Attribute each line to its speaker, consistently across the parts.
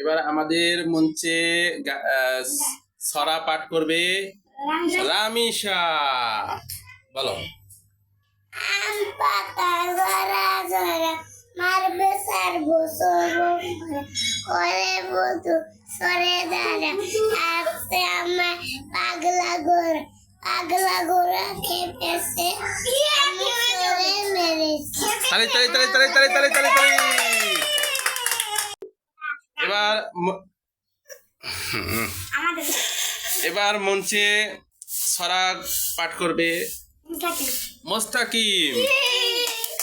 Speaker 1: এবার আমাদের মঞ্চে সরা পাঠ করবে রামিশা বলো।
Speaker 2: আম আমি
Speaker 1: তালে তালে তালে তালে তালে তালে তালে। এবার এবার মঞ্চে ছড়া পাঠ করবে। মোস্তাকিম।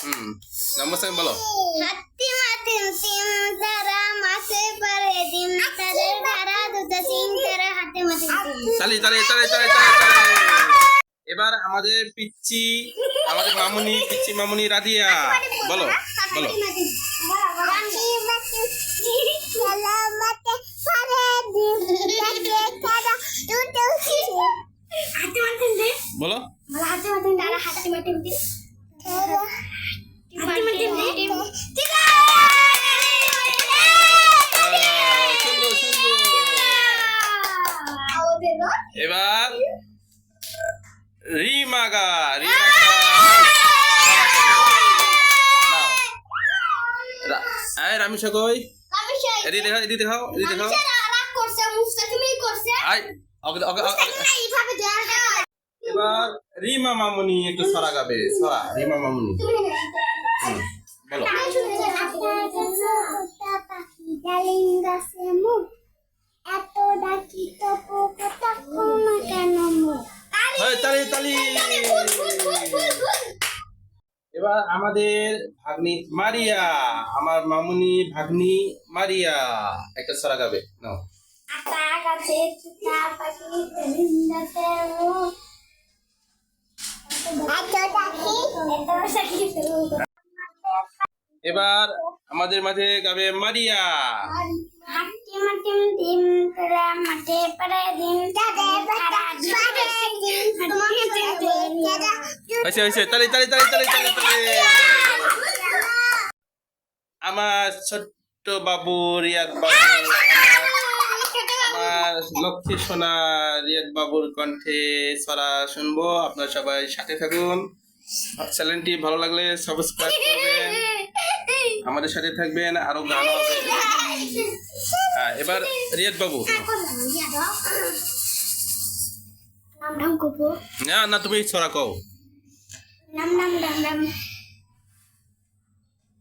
Speaker 1: হুম বলো। তালি তালি তালি তালি। এবার আমাদের পিচ্চি, আমাদের মামুনি, পিচ্চি মামুনি, রাধিয়া। বলো বলো। বলো। সুন্দর এবার রিমাগা রিমাগা। রামিশা কই? এদি দেখাও এদি দেখাও এদি দেখাও। আই ওকে ওকে ওকে- এবার রিমা মামুনি একটু ছড়া গাবে। ছড়া, রিমা মামুনি। বলো। এবার আমাদের ভাগ্নি মারিয়া, আমার মামুনি ভাগ্নি মারিয়া, একটা ছড়া গাবে। নাও।
Speaker 2: আতা গাছে
Speaker 1: এবার আমাদের মাঝে গাবে মারিয়া। আমার ছোট্ট বাবু রিয়াদ বাবু লক্ষ্মী সোনা, রিয়াদ বাবুর কণ্ঠে ছড়া শুনব। সবাই সাথে থাকুন। চ্যানেলটি ভালো লাগলে সাবস্ক্রাইব করবেন। আমাদের সাথে থাকবেন, আরও গান এবার রিয়াদ বাবু। না না, তুমি ছড়া কও।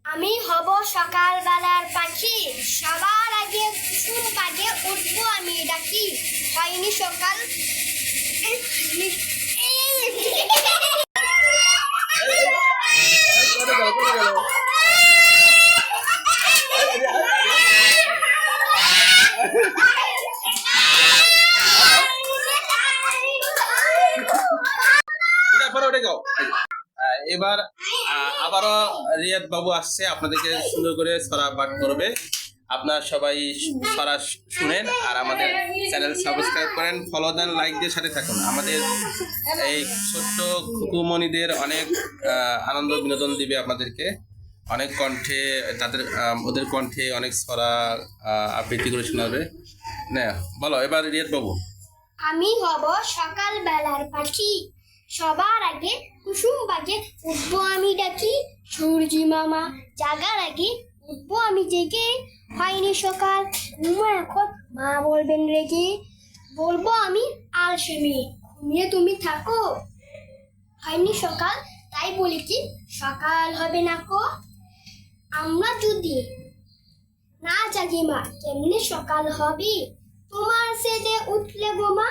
Speaker 2: আমি হব সকালবেলার পাখি সবার কুসুম কাজে উঠবো আমি হয়নি সকাল?
Speaker 1: এটা ওটা গাও। আহ, এবার আবারও রিয়াদ বাবু আসছে আপনাদেরকে সুন্দর করে ছড়া পাঠ করবে। আপনারা সবাই ছড়া শুনেন আর আমাদের চ্যানেল সাবস্ক্রাইব করেন ফলো দেন লাইক দিয়ে সাথে থাকুন। আমাদের এই ছোট্ট খুকুমণিদের অনেক আনন্দ বিনোদন দিবে আপনাদেরকে। অনেক কণ্ঠে, তাদের ওদের কণ্ঠে অনেক ছড়া আবৃত্তি করে শোনাবে। না বলো, এবার রিয়াদ বাবু।
Speaker 2: আমি হব সকালবেলার পাখি। সবার আগে কুসুম বাগে উঠবো আমি ডাকি। সূর্যি মামা জাগার আগে উঠবো আমি জেগে। হয়নি সকাল। ঘুমো এখন মা বলবেন রেগে। বলব আমি আলসেমি। ঘুমিয়ে তুমি থাকো। হয়নি সকাল, তাই বলি কি, সকাল হবে না কো। আমরা যদি না জাগি মা, কেমনে সকাল হবে? তোমার সেজে উঠলে বোমা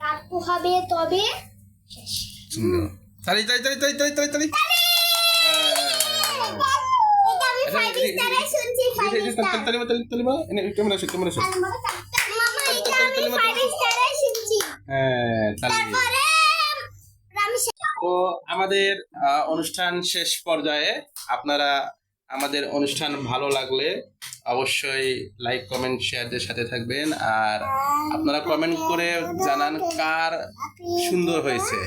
Speaker 2: রাত হবে তবে শেষ।
Speaker 1: সুন্দর তালি তালি তালি তালি তো আমাদের অনুষ্ঠান শেষ পর্যায়ে আপনারা আমাদের অনুষ্ঠান ভালো লাগলে অবশ্যই লাইক কমেন্ট শেয়ারদের সাথে থাকবেন। আর আপনারা কমেন্ট করে জানান কার সুন্দর হয়েছে।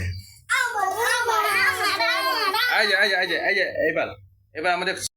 Speaker 1: এবার এবার আমাদের